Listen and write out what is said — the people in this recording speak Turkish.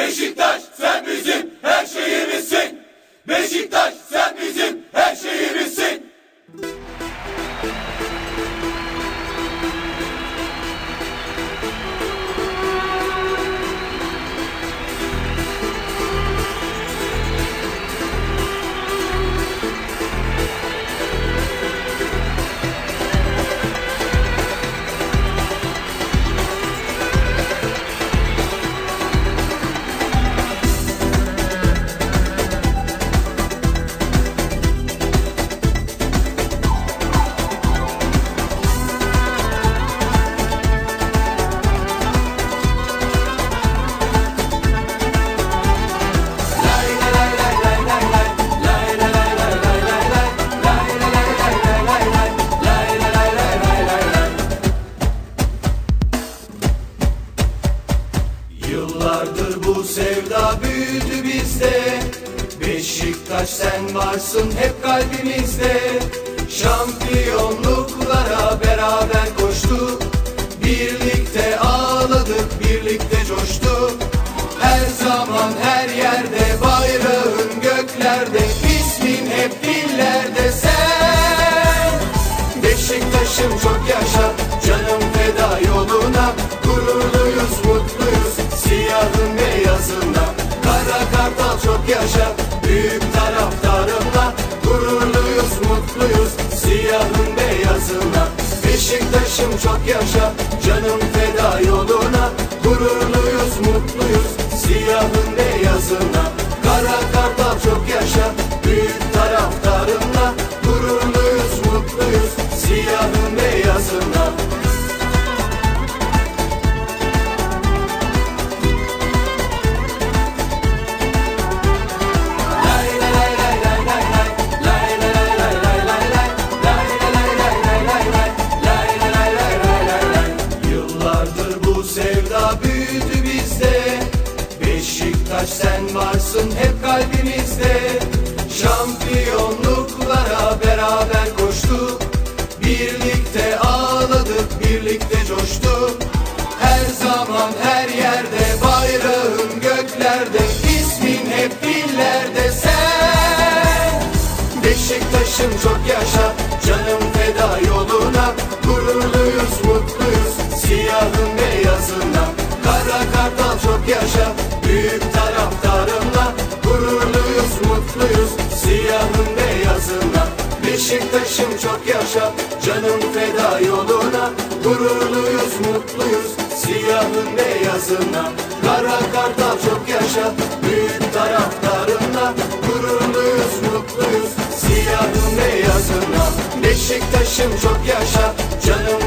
Beşiktaş sen bizim her şeyimizsin. Beşiktaş sen Yıllardır bu sevda büyüdü bizde. Beşiktaş sen varsın hep kalbimizde. Şampiyonluklara beraber koştuk Birlikte ağladık, birlikte coştuk Her zaman her yerde bayrağın göklerde kartal çok yaşa büyük taraftarımla Gururluyuz mutluyuz. Siyahın beyazında Beşiktaş'ım çok yaşa canım feda yoluna Gururluyuz mutluyuz kalbimizde. Şampiyonluklara beraber koştuk. Birlikte ağladık, birlikte coştuk. Her zaman her yerde bayrağın göklerde. İsmin hep dillerde. Sen Beşiktaş'ım çok yaşa canım feda yoluna. Gururluyuz mutluyuz siyahın beyazına. Kara kartal çok yaşa büyük Gururluyuz mutluyuz siyahın beyazına Beşiktaş'ım çok yaşa. Canım feda yoluna Gururluyuz mutluyuz. Siyahın beyazına Kara kartal çok yaşa. Büyük taraftarımla Gururluyuz mutluyuz. Siyahın beyazına Beşiktaş'ım çok yaşa. Canım